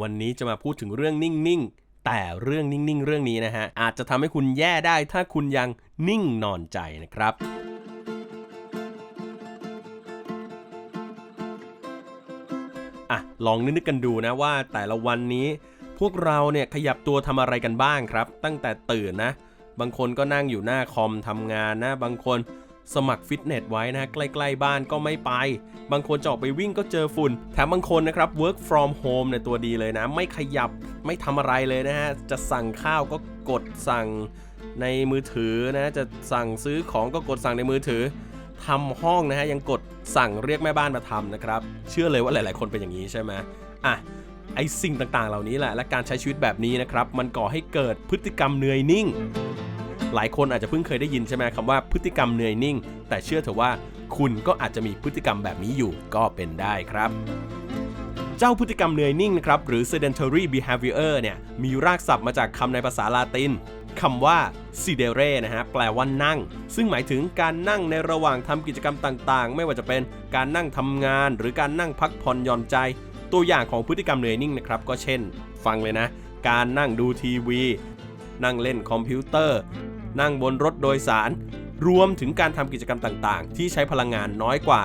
วันนี้จะมาพูดถึงเรื่องนิ่งๆ แต่เรื่องนิ่งๆ เรื่องนี้นะฮะ อาจจะทำให้คุณแย่ได้ถ้าคุณยังนิ่งนอนใจนะครับอะลองนึกๆกันดูนะว่าแต่ละวันนี้ พวกเราเนี่ยขยับตัวทำอะไรกันบ้างครับ ตั้งแต่ตื่นนะ บางคนก็นั่งอยู่หน้าคอมทำงานนะ บางคน สมัครฟิตเนสไว้นะใกล้ๆบ้านก็ไม่ไป บางคนจะออกไปวิ่งก็เจอฝุ่น แถมบางคนนะครับ work from home เนี่ยตัวดีเลยนะ ไม่ขยับไม่ทำอะไรเลยนะฮะ จะสั่งข้าวก็กดสั่งในมือถือนะจะสั่งซื้อของก็กดสั่งในมือถือทำห้องนะฮะยังกดสั่งเรียกแม่บ้านมาทำนะครับ เชื่อเลยว่าหลาย ๆ คนเป็นอย่างนี้ใช่ไหมอะไอสิ่งต่างๆ เหล่านี้แหละและการใช้ชีวิตแบบนี้นะครับ มันก่อให้เกิดพฤติกรรมเหนื่อยนิ่ง หลายคนอาจจะเพิ่งเคยได้ยินใช่ไหมคำว่าพฤติกรรมเหนื่อยนิ่ง แต่เชื่อเถอะว่าคุณก็อาจจะมีพฤติกรรมแบบนี้อยู่ก็เป็นได้ครับเจ้าพฤติกรรมเหนื่อยนิ่งนะครับ หรือ sedentary behavior เนี่ย มีรากศัพท์มาจากคำในภาษาลาตินคำว่า sedere นะฮะ แปลว่านั่ง ซึ่งหมายถึงการนั่งในระหว่างทำกิจกรรมต่างๆ ไม่ว่าจะเป็นการนั่งทำงาน หรือการนั่งพักผ่อนหย่อนใจ ตัวอย่างของพฤติกรรมเหนื่อยนิ่งนะครับ ก็เช่น ฟังเลยนะ การนั่งดูทีวี นั่งเล่นคอมพิวเตอร์ นั่งบนรถโดยสาร รวมถึงการทำกิจกรรมต่างๆ ที่ใช้พลังงานน้อยกว่า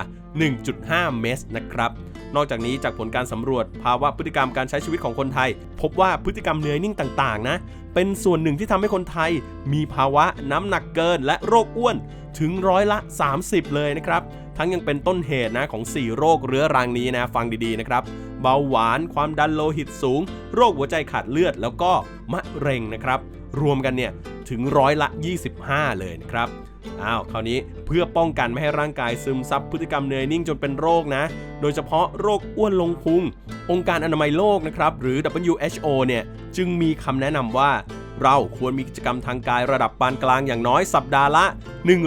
1.5 เมสนะครับ นอกจากนี้จากผลการสำรวจ ภาวะพฤติกรรมการใช้ชีวิตของคนไทย พบว่าพฤติกรรมเนื่อนิ่งต่างๆ นะ เป็นส่วนหนึ่งที่ทำให้คนไทย มีภาวะน้ำหนักเกินและโรคอ้วนถึงร้อยละ 30 เลยนะครับ ทั้งยังเป็นต้นเหตุนะของ 4 โรคเรื้อรังนี้นะ ฟังดีๆนะครับ เบาหวาน ความดันโลหิตสูง โรคหัวใจขาดเลือด แล้วก็มะเร็งนะครับ รวมกันเนี่ย ถึงร้อยละ 25 เลยนะครับ อ้าว คราวนี้เพื่อป้องกันไม่ให้ร่างกายซึมซับพฤติกรรมเนยนิ่งจนเป็นโรคนะ โดยเฉพาะโรคอ้วนลงพุง องค์การอนามัยโลกนะครับ หรือ WHO เนี่ย จึงมีคำแนะนำว่าเราควรมีกิจกรรมทางกายระดับปานกลางอย่างน้อยสัปดาห์ละ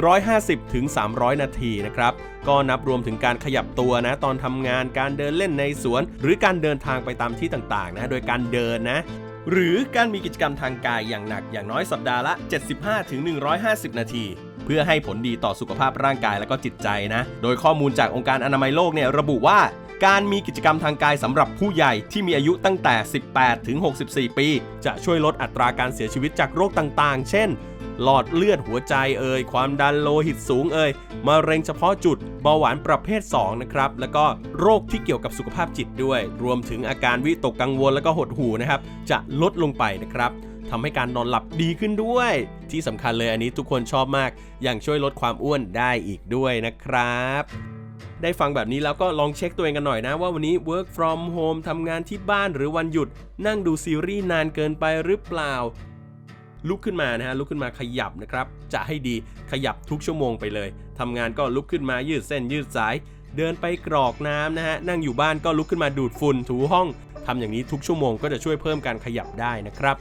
150ถึง300 นาทีนะครับ ก็นับรวมถึงการขยับตัวนะ ตอนทำงานการเดินเล่นในสวน หรือการเดินทางไปตามที่ต่างๆนะ โดยการเดินนะ หรือการมีกิจกรรมทางกายอย่างหนักอย่างน้อยสัปดาห์ละ 75ถึง150 นาที เพื่อให้ผลดีต่อสุขภาพร่างกายและก็จิตใจนะ โดยข้อมูลจากองค์การอนามัยโลกเนี่ยระบุว่าการมีกิจกรรมทางกายสำหรับผู้ใหญ่ที่มีอายุตั้งแต่ 18 ถึง 64 ปี จะช่วยลดอัตราการเสียชีวิตจากโรคต่างๆ เช่น หลอดเลือดหัวใจเอ่ยความดันโลหิตสูงเอ่ยมะเร็งเฉพาะจุดเบาหวานประเภท 2 นะครับ แล้วก็โรคที่เกี่ยวกับสุขภาพจิตด้วย รวมถึงอาการวิตกกังวลแล้วก็หดหู่นะครับ จะลดลงไปนะครับทำให้การนอนหลับดีขึ้นด้วย ที่สำคัญเลยอันนี้ทุกคนชอบมากยังช่วยลดความอ้วนได้อีกด้วยนะครับได้ฟังแบบนี้แล้วก็ลองเช็คตัวเองกันหน่อยนะ ว่าวันนี้ work from home ทำงานที่บ้านหรือวันหยุด นั่งดูซีรีส์นานเกินไปหรือเปล่า ลุกขึ้นมานะฮะลุกขึ้นมาขยับนะครับจะให้ดีขยับทุกชั่วโมงไปเลยทำงานก็ลุกขึ้นมายืดเส้นยืดสาย เดินไปกรอกน้ำนะฮะนั่งอยู่บ้านก็ลุกขึ้นมาดูดฝุ่นถูห้องทำอย่างนี้ทุกชั่วโมงก็จะช่วยเพิ่มการขยับได้นะครับ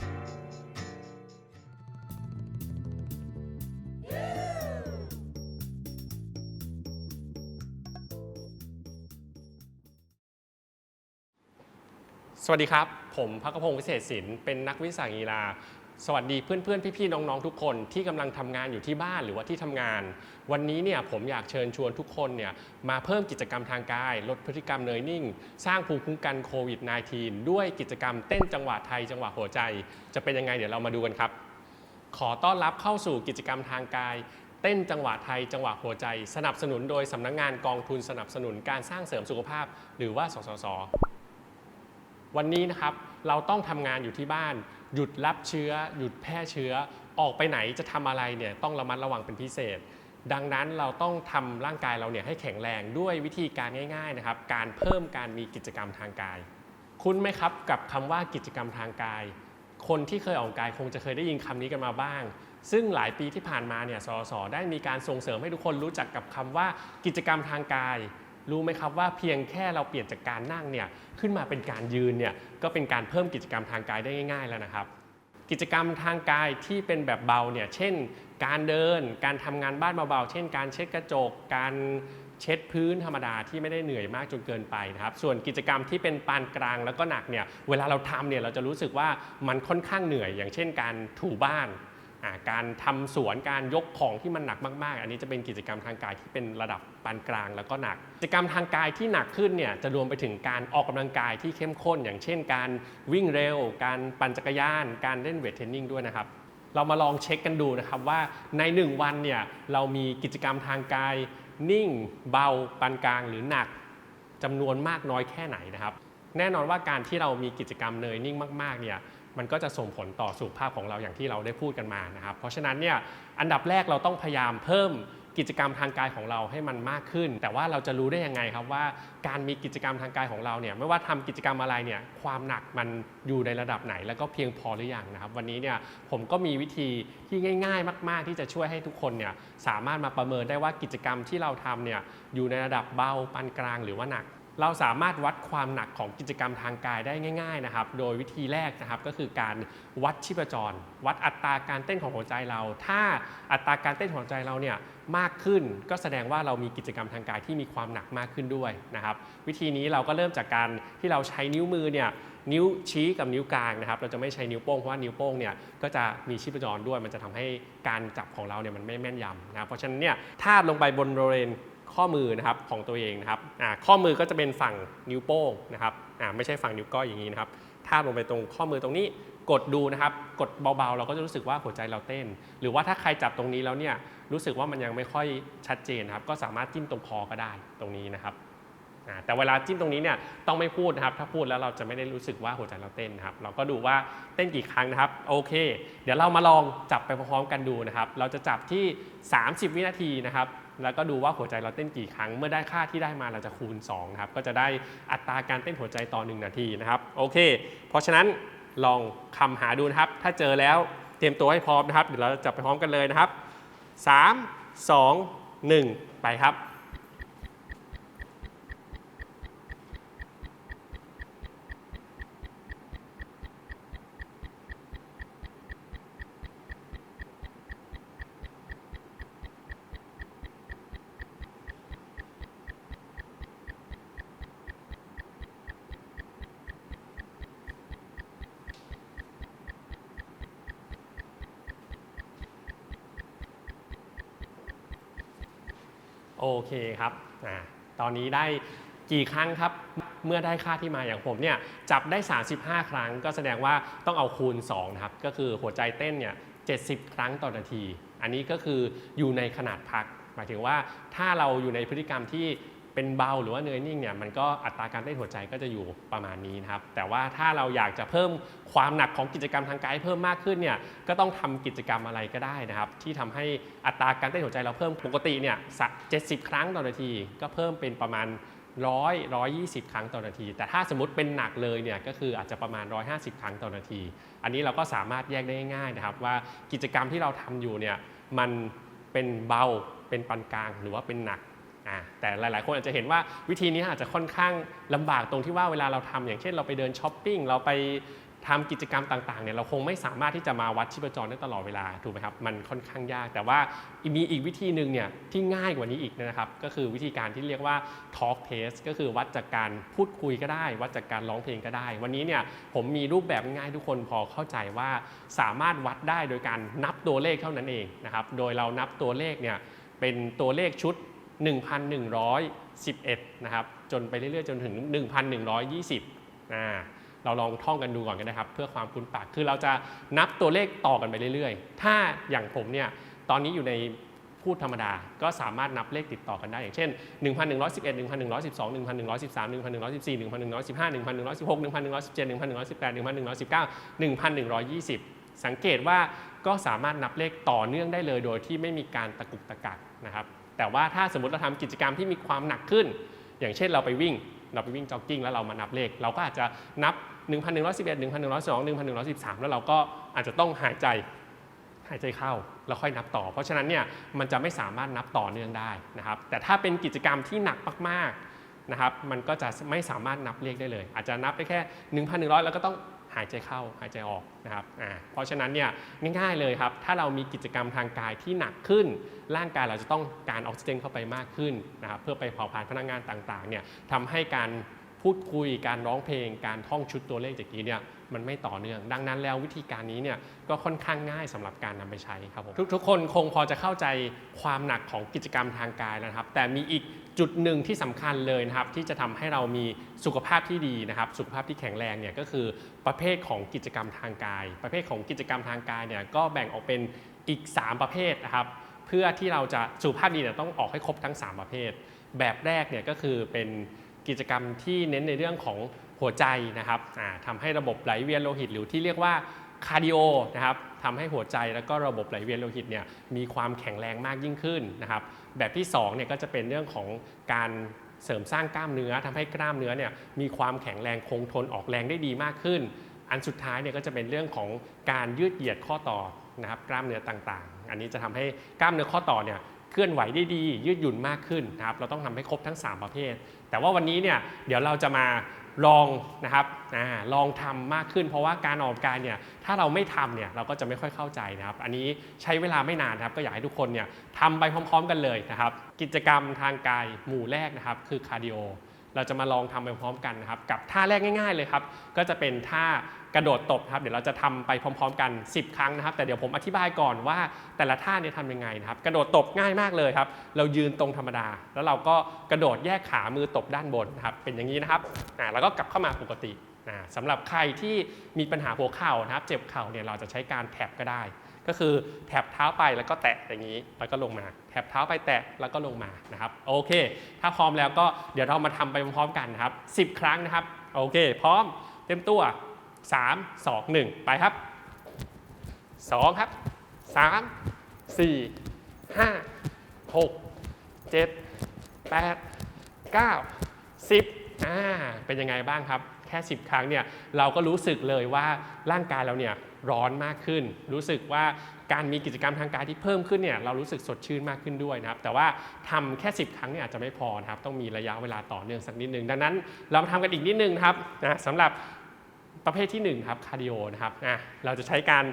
สวัสดีครับ ผมพักพงศ์วิเศษศิลป์เป็นนักวิสาหกีฬา สวัสดีเพื่อนๆ พี่ๆ น้องๆ ทุกคนที่กำลังทำงานอยู่ที่บ้านหรือว่าที่ทำงาน วันนี้เนี่ยผมอยากเชิญชวนทุกคนเนี่ยมาเพิ่มกิจกรรมทางกาย ลดพฤติกรรมเนยนิ่ง สร้างภูมิคุ้มกันโควิด -19 ด้วยกิจกรรมเต้นจังหวะไทยจังหวะหัวใจ จะเป็นยังไงเดี๋ยวเรามาดูกันครับ ขอต้อนรับเข้าสู่กิจกรรมทางกาย เต้นจังหวะไทยจังหวะหัวใจ สนับสนุนโดยสำนักงานกองทุนสนับสนุนการสร้างเสริมสุขภาพ หรือว่าสสส วันนี้นะครับเราต้องทำงานอยู่ที่บ้าน หยุดรับเชื้อ หยุดแพร่เชื้อ ออกไปไหนจะทำอะไรเนี่ยต้องระมัดระวังเป็นพิเศษ ดังนั้นเราต้องทำร่างกายเราเนี่ยให้แข็งแรงด้วยวิธีการง่ายๆนะครับ การเพิ่มการมีกิจกรรมทางกาย คุ้นไหมครับกับคำว่ากิจกรรมทางกาย คนที่เคยออกกายคงจะเคยได้ยินคำนี้กันมาบ้าง ซึ่งหลายปีที่ผ่านมาเนี่ยสสได้มีการส่งเสริมให้ทุกคนรู้จักกับคำว่ากิจกรรมทางกาย รู้ไหมครับว่าเพียงแค่เราเปลี่ยนจากการนั่งเนี่ยขึ้นมาเป็นการยืนเนี่ยก็เป็นการเพิ่มกิจกรรมทางกายได้ง่าย ๆ แล้วนะครับ กิจกรรมทางกายที่เป็นแบบเบาเนี่ยเช่น การเดิน การทำงานบ้านเบาๆเช่น การเช็ดกระจก การเช็ดพื้นธรรมดาที่ไม่ได้เหนื่อยมากจนเกินไปนะครับ ส่วนกิจกรรมที่เป็นปานกลางแล้วก็หนักเนี่ยเวลาเราทำเนี่ยเราจะรู้สึกว่ามันค่อนข้างเหนื่อย อย่างเช่น การถูบ้าน การทำสวนการยกของที่มันหนักมากๆ อันนี้จะเป็นกิจกรรมทางกายที่เป็นระดับปานกลางแล้วก็หนัก กิจกรรมทางกายที่หนักขึ้นเนี่ยจะรวมไปถึงการออกกำลังกายที่เข้มข้น อย่างเช่น การวิ่งเร็ว การปั่นจักรยาน การเล่นเวทเทรนนิ่งด้วยนะครับเรามาลองเช็คกันดูนะครับว่าใน 1 วันเนี่ยเรามีกิจกรรมทางกาย นิ่ง เบาปานกลางหรือหนักจำนวนมากน้อยแค่ไหนนะครับ แน่นอนว่าการที่เรามีกิจกรรมเนยนิ่งมากๆเนี่ย มันก็จะส่งผลต่อสุขภาพของเราอย่างที่เราได้พูดกันมานะครับ เพราะฉะนั้นเนี่ยอันดับแรกเราต้องพยายามเพิ่มกิจกรรมทางกายของเราให้มันมากขึ้น แต่ว่าเราจะรู้ได้ยังไงครับว่าการมีกิจกรรมทางกายของเราเนี่ยไม่ว่าทำกิจกรรมอะไรเนี่ยความหนักมันอยู่ในระดับไหน แล้วก็เพียงพอหรือยังนะครับ วันนี้เนี่ยผมก็มีวิธีที่ง่าย ๆ มาก ๆ ที่จะช่วยให้ทุกคนเนี่ยสามารถมาประเมินได้ว่ากิจกรรมที่เราทำเนี่ยอยู่ในระดับเบาปานกลางหรือว่าหนัก เราสามารถวัดความหนักของกิจกรรมทางกายได้ง่ายๆนะครับ โดยวิธีแรกนะครับก็คือการวัดชีพจร วัดอัตราการเต้นของหัวใจเรา ถ้าอัตราการเต้นของหัวใจเราเนี่ยมากขึ้น ก็แสดงว่าเรามีกิจกรรมทางกายที่มีความหนักมากขึ้นด้วยนะครับ วิธีนี้เราก็เริ่มจากการที่เราใช้นิ้วมือเนี่ยนิ้วชี้กับนิ้วกลางนะครับ เราจะไม่ใช้นิ้วโป้งเพราะว่านิ้วโป้งเนี่ยก็จะมีชีพจรด้วย มันจะทำให้การจับของเราเนี่ยมันไม่แม่นยำนะเพราะฉะนั้นเนี่ยทาลงไปบนบริเวณ ข้อมือนะครับของตัวเองนะครับข้อมือก็จะเป็นฝั่งนิ้วโป้งนะครับไม่ใช่ฝั่งนิ้วก้อยอย่างนี้นะครับทาบลงไปตรงข้อมือตรงนี้กดดูนะครับ กดเบาๆ เราก็จะรู้สึกว่าหัวใจเราเต้น หรือว่าถ้าใครจับตรงนี้แล้วเนี่ยรู้สึกว่ามันยังไม่ค่อยชัดเจนนะครับ ก็สามารถจิ้มตรงคอก็ได้ตรงนี้นะครับแต่เวลาจิ้มตรงนี้เนี่ยต้องไม่พูดนะครับ ถ้าพูดแล้วเราจะไม่ได้รู้สึกว่าหัวใจเราเต้นนะครับ เราก็ดูว่าเต้นกี่ครั้งนะครับ โอเค เดี๋ยวเรามาลองจับไปพร้อมๆกันดูนะครับ เราจะจับที่ 30 วินาทีนะครับ แล้วก็ดูว่าหัวใจเราเต้นกี่ครั้ง เมื่อได้ค่าที่ได้มาเราจะคูณ2ครับ ก็จะได้อัตราการเต้นหัวใจต่อ 1 นาทีนะครับ โอเค เพราะฉะนั้นลองคำหาดูนะครับ ถ้าเจอแล้วเตรียมตัวให้พร้อมนะครับ เดี๋ยวเราจะจับไปพร้อมกันเลยนะครับ 3 2 1 ไปครับ โอเคครับอ่าตอนนี้ได้กี่ครั้งครับ เมื่อได้ค่าที่มาอย่างผมเนี่ยจับได้ 35 ครั้ง ก็แสดงว่าต้องเอาคูณ2นะครับ ก็คือหัวใจเต้นเนี่ย70 ครั้งต่อนาที อันนี้ก็คืออยู่ในขนาดพัก หมายถึงว่าถ้าเราอยู่ในพฤติกรรมที่ เป็นเบาหรือว่าเนยนิ่งเนี่ยมันก็อัตราการเต้นหัวใจก็จะอยู่ประมาณนี้นะครับ แต่ว่าถ้าเราอยากจะเพิ่มความหนักของกิจกรรมทางกายเพิ่มมากขึ้นเนี่ยก็ต้องทำกิจกรรมอะไรก็ได้นะครับ ที่ทำให้อัตราการเต้นหัวใจเราเพิ่มปกติเนี่ยสัก70ครั้งต่อนาที ก็เพิ่มเป็นประมาณ100 120ครั้งต่อนาที แต่ถ้าสมมติเป็นหนักเลยเนี่ยก็คืออาจจะประมาณ 150 ครั้งต่อนาที อันนี้เราก็สามารถแยกได้ง่ายนะครับ ว่ากิจกรรมที่เราทำอยู่เนี่ยมันเป็นเบาเป็นปานกลางหรือว่าเป็นหนัก อ่าแต่หลาย ๆ คนอาจจะเห็นว่าวิธีนี้อาจจะค่อนข้างลำบากตรงที่ว่าเวลาเราทำอย่างเช่นเราไปเดินช้อปปิ้งเราไปทำกิจกรรมต่าง ๆ เนี่ยเราคงไม่สามารถที่จะมาวัดชีพจรได้ตลอดเวลาถูกไหมครับมันค่อนข้างยาก แต่ว่ามีอีกวิธีหนึ่งเนี่ยที่ง่ายกว่านี้อีกนะครับ ก็คือวิธีการที่เรียกว่า talk test ก็คือวัดจากการพูดคุยก็ได้ วัดจากการร้องเพลงก็ได้ วันนี้เนี่ยผมมีรูปแบบง่ายทุกคนพอเข้าใจว่าสามารถวัดได้โดยการนับตัวเลขเท่านั้นเองนะครับโดยเรานับตัวเลขเนี่ยเป็นตัวเลขชุด 1,111 นะครับ จนไปเรื่อยๆ จนถึง 1,120อ่าเราลองท่องกันดูก่อนก็ได้ครับ เพื่อความคุ้นปาก คือเราจะนับตัวเลขต่อกันไปเรื่อยๆ ถ้าอย่างผมเนี่ยตอนนี้อยู่ในพูดธรรมดา ก็สามารถนับเลขติดต่อกันได้อย่างเช่น 1,111 1,112 1,113 1,114 1,115 1,116 1,117 1,118 1,119 1,120 สังเกตว่าก็สามารถนับเลขต่อเนื่องได้เลยโดยที่ไม่มีการตะกุกตะกักนะครับ แต่ว่าถ้าสมมติเราทำกิจกรรมที่มีความหนักขึ้น อย่างเช่นเราไปวิ่ง เราไปวิ่งจ็อกกิ้งแล้วเรามานับเลข เราก็อาจจะนับ 1,111 1,112 1,113 แล้วเราก็อาจจะต้องหายใจหายใจเข้าแล้วค่อยนับต่อ เพราะฉะนั้นเนี่ยมันจะไม่สามารถนับต่อเนื่องได้นะครับแต่ถ้าเป็นกิจกรรมที่หนักมากๆนะครับมันก็จะไม่สามารถนับเลขได้เลย อาจจะนับได้แค่ 1,100 แล้วก็ต้อง หายใจเข้าหายใจออกนะครับอ่าเพราะฉะนั้นเนี่ยง่ายๆเลยครับ ถ้าเรามีกิจกรรมทางกายที่หนักขึ้น ร่างกายเราจะต้องการออกซิเจนเข้าไปมากขึ้นนะครับเพื่อไปเผาผลาญพลังงานต่างๆเนี่ยทำให้การพูดคุยการร้องเพลง การท่องชุดตัวเลขจากนี้เนี่ยมันไม่ต่อเนื่อง ดังนั้นแล้ววิธีการนี้เนี่ยก็ค่อนข้างง่ายสำหรับการนำไปใช้ครับผมทุกๆคนคงพอจะเข้าใจความหนักของกิจกรรมทางกายนะครับ แต่มีอีก จุดหนึ่งที่สำคัญเลยนะครับที่จะทำให้เรามีสุขภาพที่ดีนะครับ สุขภาพที่แข็งแรงเนี่ยก็คือประเภทของกิจกรรมทางกาย ประเภทของกิจกรรมทางกายเนี่ยก็แบ่งออกเป็นอีก 3 ประเภทนะครับ เพื่อที่เราจะสุขภาพดีเนี่ยต้องออกให้ครบทั้ง 3 ประเภท แบบแรกเนี่ยก็คือเป็นกิจกรรมที่เน้นในเรื่องของหัวใจนะครับทำให้ระบบไหลเวียนโลหิตหรือที่เรียกว่าคาร์ดิโอนะครับ ทำให้หัวใจแล้วก็ระบบไหลเวียนโลหิตเนี่ยมีความแข็งแรงมากยิ่งขึ้นนะครับ แบบที่2เนี่ยก็จะเป็นเรื่องของการเสริมสร้างกล้ามเนื้อทำให้กล้ามเนื้อเนี่ยมีความแข็งแรงคงทนออกแรงได้ดีมากขึ้น อันสุดท้ายเนี่ยก็จะเป็นเรื่องของการยืดเหยียดข้อต่อนะครับกล้ามเนื้อต่างๆ อันนี้จะทำให้กล้ามเนื้อข้อต่อเนี่ยเคลื่อนไหวได้ดียืดหยุ่นมากขึ้นนะครับเราต้องทำให้ครบทั้ง 3 ประเภท แต่ว่าวันนี้เนี่ยเดี๋ยวเราจะมา ลองนะครับอลองทำมากขึ้น เพราะว่าการออกกำลังกายเนี่ยถ้าเราไม่ทำเนี่ยเราก็จะไม่ค่อยเข้าใจนะครับ อันนี้ใช้เวลาไม่นานครับก็อยากให้ทุกคนเนี่ยทำไปพร้อม ๆ กันเลยนะครับ กิจกรรมทางกายหมู่แรกนะครับคือคาร์ดิโอเราจะมาลองทำไปพร้อมกันนะครับกับท่าแรกง่าย ๆเลยครับ ก็จะเป็นท่า กระโดดตบครับเดี๋ยวเราจะทำไปพร้อม ๆ กัน 10 ครั้งนะครับ แต่เดี๋ยวผมอธิบายก่อนว่าแต่ละท่าเนี่ยทำยังไงนะครับ กระโดดตบง่ายมากเลยครับ เรายืนตรงธรรมดา แล้วเราก็กระโดดแยกขามือตบด้านบนนะครับ เป็นอย่างนี้นะครับอ่าแล้วก็กลับเข้ามาปกติอ่าสำหรับใครที่มีปัญหาหัวเข่านะครับ เจ็บเข่าเนี่ยเราจะใช้การแท็บก็ได้ ก็คือแถบเท้าไปแล้วก็แตะอย่างนี้ แล้วก็ลงมาแถบเท้าไปแตะแล้วก็ลงมานะครับ โอเค ถ้าพร้อมแล้วก็เดี๋ยวเรามาทำไปพร้อมๆกันนะครับ10 ครั้งนะครับ โอเค พร้อมเต็มตัว 3 2 1 ไปครับ 2 ครับ 3 4 5 6 7 8 9 10อ่าเป็นยังไงบ้างครับ แค่ 10 ครั้งเนี่ยเราก็รู้สึกเลยว่าร่างกายเราเนี่ยร้อนมากขึ้น รู้สึกว่าการมีกิจกรรมทางกายที่เพิ่มขึ้นเนี่ยเรารู้สึกสดชื่นมากขึ้นด้วยนะครับ แต่ว่าทำแค่ 10 ครั้งเนี่ยอาจจะไม่พอนะครับ ต้องมีระยะเวลาต่อเนื่องสักนิดนึง ดังนั้นเรามาทำกันอีกนิดนึงนะครับนะสำหรับ ประเภทที่1ครับคาร์ดิโอนะครับอะเราจะใช้การ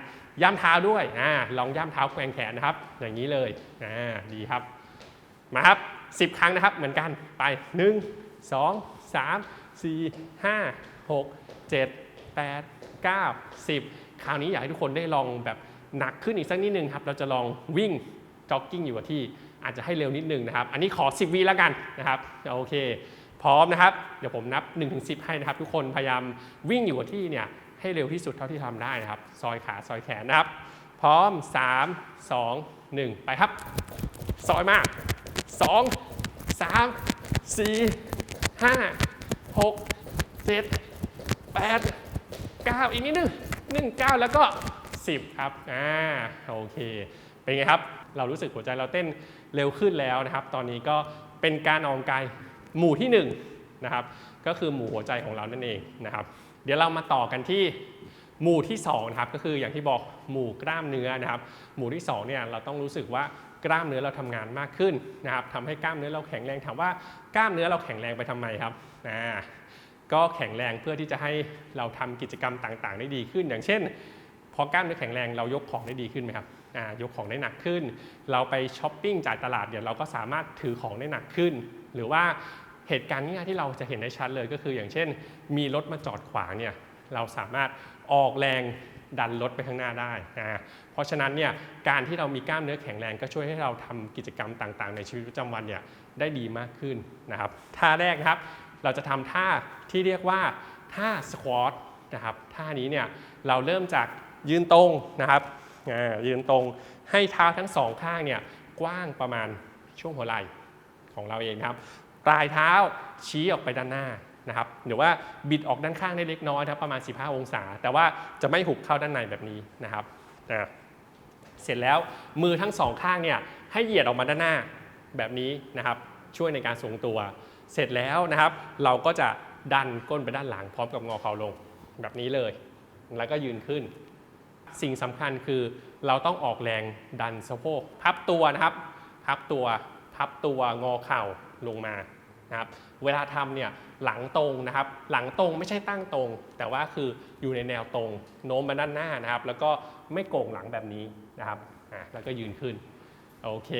ย่ำเท้าด้วยอ่าลองย่ำเท้าแกว่งแขนนะครับ อย่างนี้เลยอ่าดีครับ มาครับ 10 ครั้งนะครับเหมือนกันไป 1 2 3 4 5 6 7 8 9 10 คราวนี้อยากให้ทุกคนได้ลองแบบหนักขึ้นอีกสักนิดนึงครับ เราจะลองวิ่งจ็อกกิ้งอยู่กับที่อาจจะให้เร็วนิดนึงนะครับ อันนี้ขอ 10วิแล้วกันนะครับโอเค พร้อมนะครับ เดี๋ยวผมนับ 1-10 ให้นะครับ ทุกคนพยายามวิ่งอยู่กับที่เนี่ยให้เร็วที่สุดเท่าที่ทำได้นะครับ ซอยขาซอยแขนนะครับ พร้อม 3 2 1 ไปครับ ซอยมากสองสามสี่ห้าหกเจ็ดแปดเก้าอีกนิดนึงหนึ่งเก้าแล้วก็สิบครับ อ่า โอเค เป็นไงครับ เรารู้สึกหัวใจเราเต้นเร็วขึ้นแล้วนะครับ ตอนนี้ก็เป็นการออกกาย หมู่ที่หนึ่งนะครับก็คือหมู่หัวใจของเรานั่นเองนะครับเดี๋ยวเรามาต่อกันที่หมู่ที่2นะครับก็คืออย่างที่บอกหมู่กล้ามเนื้อนะครับ หมู่ที่2เนี่ยเราต้องรู้สึกว่ากล้ามเนื้อเราทำงานมากขึ้นนะครับทำให้กล้ามเนื้อเราแข็งแรงถามว่ากล้ามเนื้อเราแข็งแรงไปทำไมครับอ่าก็แข็งแรงเพื่อที่จะให้เราทำกิจกรรมต่างๆ ได้ดีขึ้น อย่างเช่นพอกล้ามเนื้อแข็งแรงเรายกของได้ดีขึ้นไหมครับอ่ายกของได้หนักขึ้น เราไปช้อปปิ้งจ่ายตลาดเดี๋ยวเราก็สามารถถือของได้หนักขึ้น หรือว่า เหตุการณ์ง่ายที่เราจะเห็นได้ชัดเลยก็คือ อย่างเช่น มีรถมาจอดขวางเนี่ยเราสามารถออกแรงดันรถไปข้างหน้าได้นะเพราะฉะนั้นเนี่ยการที่เรามีกล้ามเนื้อแข็งแรงก็ช่วยให้เราทำกิจกรรมต่างๆ ในชีวิตประจำวันเนี่ยได้ดีมากขึ้นนะครับท่าแรกนะครับเราจะทำท่าที่เรียกว่าท่าสควอตนะครับท่านี้เนี่ยเราเริ่มจากยืนตรงนะครับยืนตรงให้เท้าทั้งสองข้างเนี่ยกว้างประมาณช่วงหัวไหล่ของเราเองครับ ปลายเท้าชี้ออกไปด้านหน้านะครับหรือว่าบิดออกด้านข้างได้เล็กน้อยนะครับประมาณ 15 องศา แต่ว่าจะไม่หุบเข้าด้านในแบบนี้นะครับอ่าเสร็จแล้วมือทั้งสองข้างเนี่ยให้เหยียดออกมาด้านหน้าแบบนี้นะครับ ช่วยในการทรงตัว เสร็จแล้วนะครับ เราก็จะดันก้นไปด้านหลังพร้อมกับงอเข่าลงแบบนี้เลย แล้วก็ยืนขึ้น สิ่งสำคัญคือเราต้องออกแรงดันสะโพกพับตัวนะครับ พับตัวพับตัวงอเข่าลงมา นะครับเวลาทำเนี่ยหลังตรงนะครับ หลังตรงไม่ใช่ตั้งตรง แต่ว่าคืออยู่ในแนวตรง โน้มมาด้านหน้านะครับ แล้วก็ไม่โก่งหลังแบบนี้นะครับอะแล้วก็ยืนขึ้นโอเค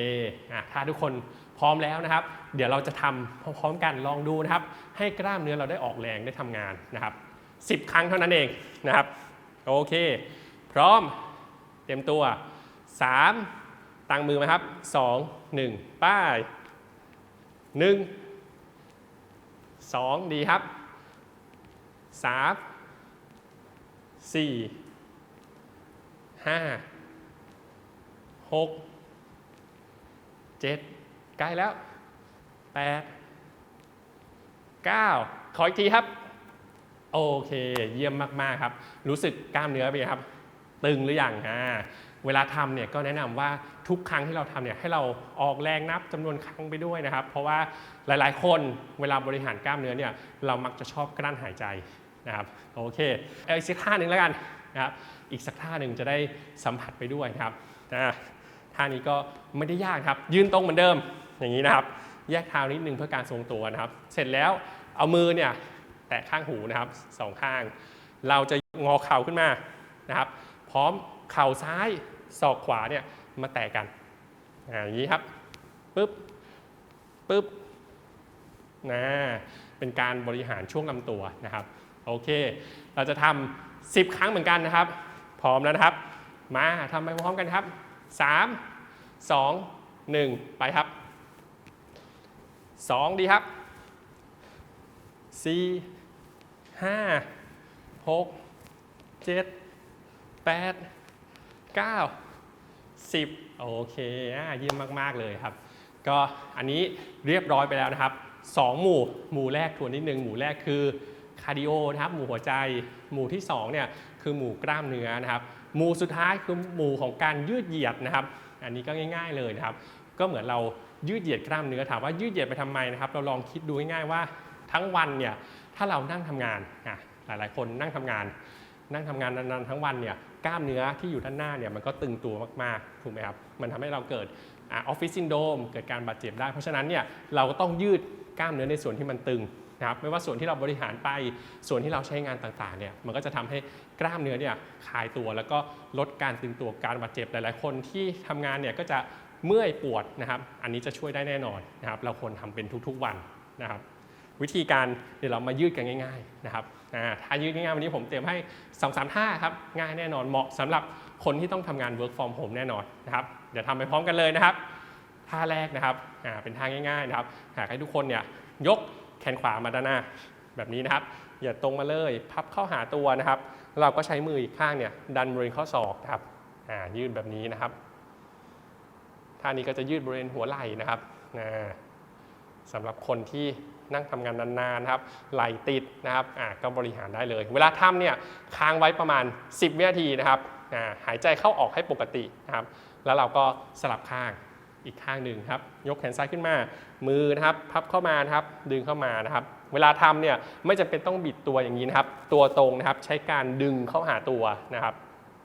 อะถ้าทุกคนพร้อมแล้วนะครับ เดี๋ยวเราจะทำพร้อมๆกันลองดูนะครับ ให้กล้ามเนื้อเราได้ออกแรงได้ทำงานนะครับ 10 ครั้งเท่านั้นเองนะครับโอเค พร้อมเตรียมตัว 3 ตั้งมือไหมครับ 2 1 ป้าย 1 2 ดีครับ 3 4 5 6 7 ใกล้แล้ว 8 9 ขออีกทีครับ โอเค เยี่ยมมาก ๆ ครับ รู้สึกกล้ามเนื้อเป็นไงครับ ตึงหรือยังอ่า เวลาทำเนี่ยก็แนะนำว่าทุกครั้งที่เราทำเนี่ยให้เราออกแรงนับจำนวนครั้งไปด้วยนะครับ เพราะว่าหลายๆ คนเวลาบริหารกล้ามเนื้อเนี่ยเรามักจะชอบกลั้นหายใจนะครับโอเคเอาอีกสักท่าหนึ่งแล้วกันนะครับอีกสักท่าหนึ่งจะได้สัมผัสไปด้วยนะครับท่านี้ก็ไม่ได้ยากครับ ยืนตรงเหมือนเดิมอย่างนี้นะครับ แยกเท้านิดนึงเพื่อการทรงตัวนะครับ เสร็จแล้วเอามือเนี่ยแตะข้างหูนะครับสองข้าง เราจะงอเข่าขึ้นมานะครับ พร้อมเข่าซ้าย ศอกขวาเนี่ยมาแตะกันอย่างนี้ครับปึ๊บปึ๊บนะเป็นการบริหารช่วงลำตัวนะครับโอเค เราจะทำ10 ครั้งเหมือนกันนะครับ พร้อมแล้วนะครับ มาทำไปพร้อมกันครับ 3 2 1 ไปครับ 2 ดีครับ 4 5 6 7 8 9 10 โอเคอะเยี่ยมมาก ๆ เลยครับ ก็อันนี้เรียบร้อยไปแล้วนะครับ 2 หมู่ หมู่แรกทวนนิดนึง หมู่แรกคือคาร์ดิโอนะครับ หมู่หัวใจ หมู่ที่2เนี่ยคือหมู่กล้ามเนื้อนะครับ หมู่สุดท้ายคือหมู่ของการยืดเหยียดนะครับ อันนี้ก็ง่าย ๆ เลยนะครับ ก็เหมือนเรายืดเหยียดกล้ามเนื้อ ถามว่ายืดเหยียดไปทำไมนะครับ เราลองคิดดูง่ายๆว่าทั้งวันเนี่ย ถ้าเรานั่งทำงานอะหลายๆ คนนั่งทำงาน นั่งทำงานนานๆทั้งวันเนี่ยกล้ามเนื้อที่อยู่ด้านหน้าเนี่ยมันก็ตึงตัวมากๆถูกไหมครับมันทำให้เราเกิดออฟฟิศซินโดมเกิดการบาดเจ็บได้เพราะฉะนั้นเนี่ยเราก็ต้องยืดกล้ามเนื้อในส่วนที่มันตึงนะครับไม่ว่าส่วนที่เราบริหารไปส่วนที่เราใช้งานต่างๆเนี่ยมันก็จะทำให้กล้ามเนื้อเนี่ยคลายตัว แล้วก็ลดการตึงตัวการบาดเจ็บหลายๆ คนที่ทำงานเนี่ยก็จะเมื่อยปวดนะครับ อันนี้จะช่วยได้แน่นอนนะครับ เราควรทำเป็นทุกๆวันนะครับ วิธีการเดี๋ยวเรามายืดกันง่าย ๆนะครับ ท่ายืดง่ายๆวันนี้ผมเตรียมให้2อสามท่าครับง่ายแน่นอนเหมาะสำหรับคนที่ต้องทำงาน work from home แน่นอนนะครับเดี๋ยวทำไปพร้อมกันเลยนะครับท่าแรกนะครับเป็นท่าง่ายๆนะครับหากให้ทุกคนเนี่ยยกแขนขวามาด้านหน้าแบบนี้นะครับ อย่าตรงมาเลยพับเข้าหาตัวนะครับ เราก็ใช้มืออีกข้างเนี่ยดันบริเวณข้อศอกนะครับยืดแบบนี้นะครับท่านี้ก็จะยืดบริเวณหัวไหล่นะครับอ่าสำหรับคนที่ นั่งทำงานนานๆนะครับไหลติดนะครับอ่าก็บริหารได้เลย เวลาทำเนี่ยค้างไว้ประมาณ 10 วินาทีนะครับอ่าหายใจเข้าออกให้ปกตินะครับแล้วเราก็สลับข้างอีกข้างหนึ่งครับ ยกแขนซ้ายขึ้นมา มือนะครับพับเข้ามานะครับดึงเข้ามานะครับ เวลาทำเนี่ยไม่จำเป็นต้องบิดตัวอย่างนี้นะครับ ตัวตรงนะครับใช้การดึงเข้าหาตัวนะครับ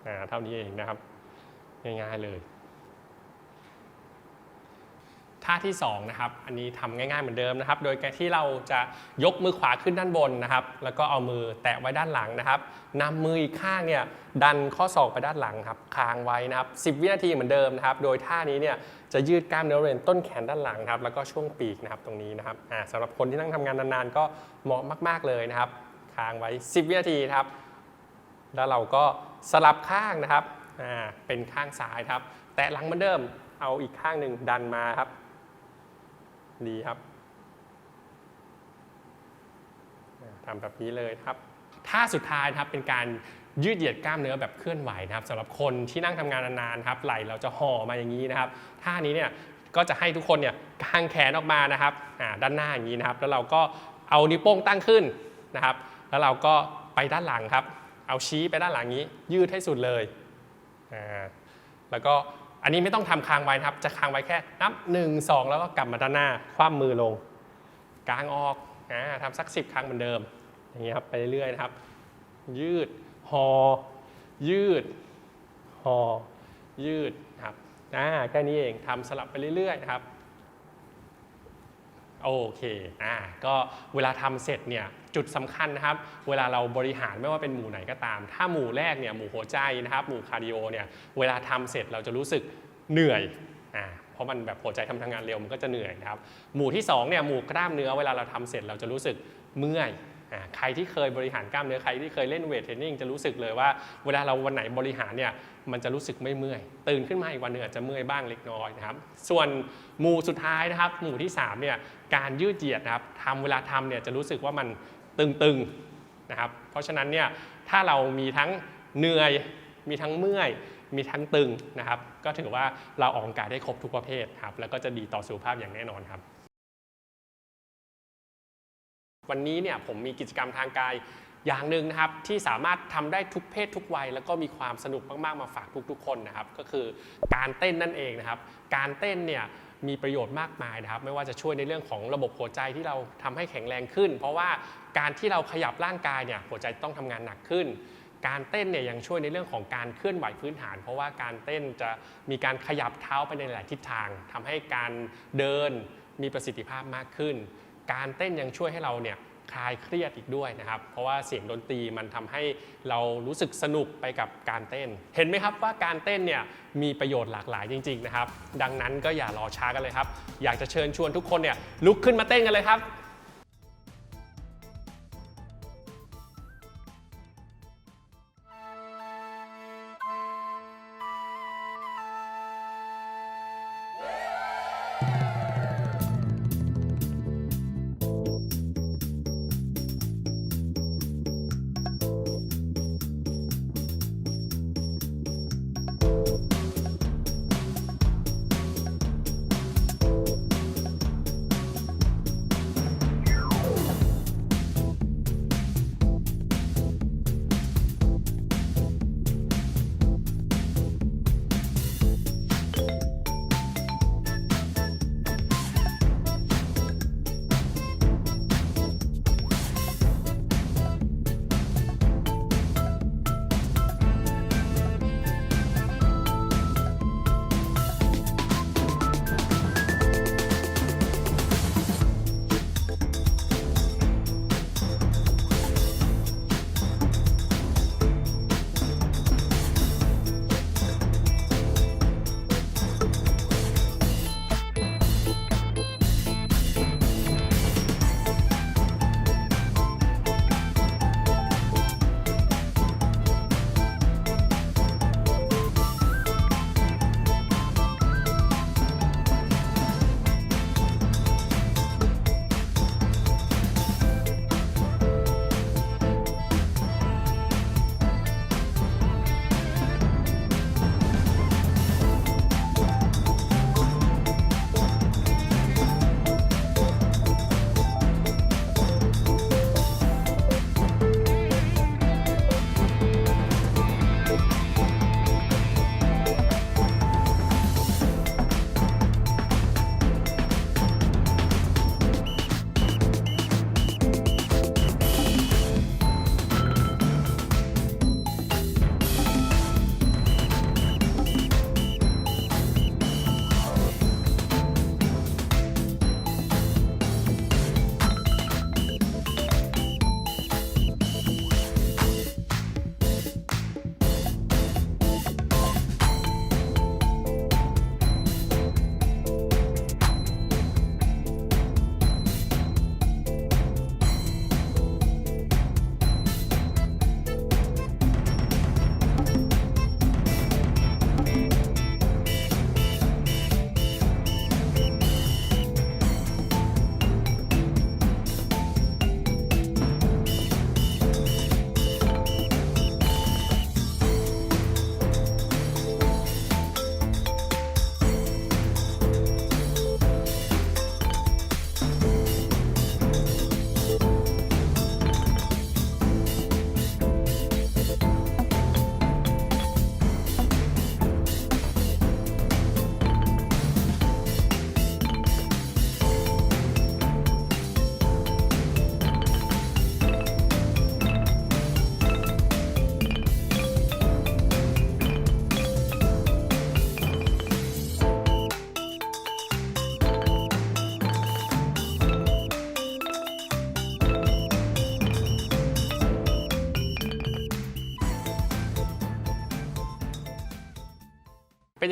อ่าเท่านี้เองนะครับ ง่ายๆเลย ท่าที่2นะครับ อันนี้ทำง่ายๆเหมือนเดิมนะครับ โดยการที่เราจะยกมือขวาขึ้นด้านบนนะครับ แล้วก็เอามือแตะไว้ด้านหลังนะครับนำมืออีกข้างเนี่ยดันข้อศอกไปด้านหลังครับ ค้างไว้นะครับ10 วินาทีเหมือนเดิมนะครับ โดยท่านี้เนี่ยจะยืดกล้ามเนื้อบริเวณต้นแขนด้านหลังครับ แล้วก็ช่วงปีกนะครับตรงนี้นะครับอ่าสำหรับคนที่นั่งทำงานนานๆ ก็เหมาะมากๆเลยนะครับ ค้างไว้ 10 วินาทีครับ แล้วเราก็สลับข้างนะครับอ่าเป็นข้างซ้ายครับ แตะหลังเหมือนเดิม เอาอีกข้างหนึ่งดันมาครับ ดีครับอ่าทำแบบนี้เลยครับท่าสุดท้ายนะครับเป็นการยืดเหยียดกล้ามเนื้อแบบเคลื่อนไหวนะครับสำหรับคนที่นั่งทำงานนานๆครับไหล่เราจะห่อมาอย่างนี้นะครับท่านี้เนี่ยก็จะให้ทุกคนเนี่ยกางแขนออกมานะครับอ่าด้านหน้าอย่างนี้นะครับ แล้วเราก็เอานิ้วโป้งตั้งขึ้นนะครับ แล้วเราก็ไปด้านหลังครับ เอาชี้ไปด้านหลังนี้ยืดให้สุดเลยอ่าแล้วก็ อันนี้ไม่ต้องทำค้างไว้นะครับ จะค้างไว้แค่นับ1 2 แล้วก็กลับมาด้านหน้า คว่ำมือลงกางออกนะทำสัก 10 ครั้งเหมือนเดิม อย่างนี้ครับไปเรื่อยๆนะครับ ยืดหอยืดหอยืดครับอ่าแค่นี้เองทำสลับไปเรื่อยๆนะครับ โอเค อ่า ก็เวลาทำเสร็จเนี่ยจุดสำคัญนะครับ เวลาเราบริหารไม่ว่าเป็นหมู่ไหนก็ตาม ถ้าหมู่แรกเนี่ยหมู่หัวใจนะครับ หมู่คาร์ดิโอเนี่ย เวลาทำเสร็จเราจะรู้สึกเหนื่อย อ่า เพราะมันแบบหัวใจทำทางานเร็วมันก็จะเหนื่อยนะครับ หมู่ที่2เนี่ยหมู่กล้ามเนื้อเวลาเราทำเสร็จเราจะรู้สึกเมื่อยอ่าใครที่เคยบริหารกล้ามเนื้อใครที่เคยเล่นเวทเทรนนิ่งจะรู้สึกเลยว่า เวลาเราวันไหนบริหารเนี่ยมันจะรู้สึกไม่เมื่อย ตื่นขึ้นมาอีกวันหนึ่งอาจจะเมื่อยบ้างเล็กน้อยนะครับ ส่วนหมู่สุดท้ายนะครับ หมู่ที่3เนี่ย การยืดเหยียดนะครับทำเวลาทำเนี่ยจะรู้สึกว่ามันตึงๆนะครับ เพราะฉะนั้นเนี่ยถ้าเรามีทั้งเหนื่อย มีทั้งเมื่อย มีทั้งตึงนะครับ ก็ถือว่าเราออกกำลังกายได้ครบทุกประเภทครับ แล้วก็จะดีต่อสุขภาพอย่างแน่นอนครับ วันนี้เนี่ยผมมีกิจกรรมทางกายอย่างหนึ่งนะครับที่สามารถทำได้ทุกเพศทุกวัย แล้วก็มีความสนุกมากๆมาฝากทุกๆคนนะครับ ก็คือการเต้นนั่นเองนะครับ การเต้นเนี่ย มีประโยชน์มากมายนะครับไม่ว่าจะช่วยในเรื่องของระบบหัวใจที่เราทำให้แข็งแรงขึ้น เพราะว่าการที่เราขยับร่างกายเนี่ยหัวใจต้องทำงานหนักขึ้น การเต้นเนี่ยยังช่วยในเรื่องของการเคลื่อนไหวพื้นฐาน เพราะว่าการเต้นจะมีการขยับเท้าไปในหลายทิศทางทำให้การเดินมีประสิทธิภาพมากขึ้น การเต้นยังช่วยให้เราเนี่ย คลายเครียดอีกด้วยนะครับ เพราะว่าเสียงดนตรีมันทำให้เรารู้สึกสนุกไปกับการเต้น เห็นไหมครับว่าการเต้นเนี่ยมีประโยชน์หลากหลายจริงๆนะครับ ดังนั้นก็อย่ารอช้ากันเลยครับ อยากจะเชิญชวนทุกคนเนี่ยลุกขึ้นมาเต้นกันเลยครับ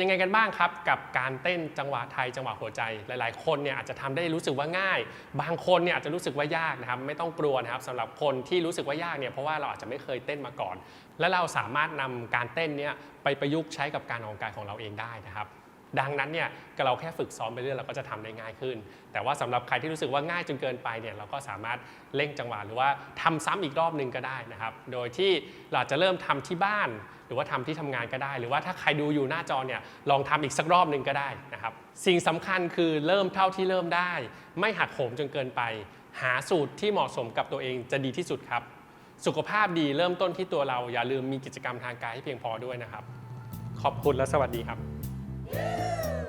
ยังไงกันบ้างครับ กับการเต้นจังหวะไทยจังหวะหัวใจ หลาย ๆ คนเนี่ยอาจจะทำได้รู้สึกว่าง่าย บางคนเนี่ยอาจจะรู้สึกว่ายากนะครับไม่ต้องกลัวนะครับสำหรับคนที่รู้สึกว่ายากเนี่ยเพราะว่าเราอาจจะไม่เคยเต้นมาก่อน และเราสามารถนำการเต้นเนี่ยไปประยุกต์ใช้กับการออกกำลังกายของเราเองได้นะครับ ดังนั้นเนี่ยเราแค่ฝึกซ้อมไปเรื่อยเราก็จะทำได้ง่ายขึ้น แต่ว่าสำหรับใครที่รู้สึกว่าง่ายจนเกินไปเนี่ยเราก็สามารถเร่งจังหวะหรือว่าทำซ้ำอีกรอบหนึ่งก็ได้นะครับ โดยที่เราจจะเริ่มทำที่บ้าน หรือว่าทำที่ทำงานก็ได้ หรือว่าถ้าใครดูอยู่หน้าจอเนี่ยลองทำอีกสักรอบหนึ่งก็ได้นะครับ สิ่งสำคัญคือเริ่มเท่าที่เริ่มได้ ไม่หักโหมจนเกินไป หาสูตรที่เหมาะสมกับตัวเองจะดีที่สุดครับ สุขภาพดีเริ่มต้นที่ตัวเราอย่าลืมมีกิจกรรมทางกายให้เพียงพอด้วยนะครับ ขอบคุณและสวัสดีครับ Woo!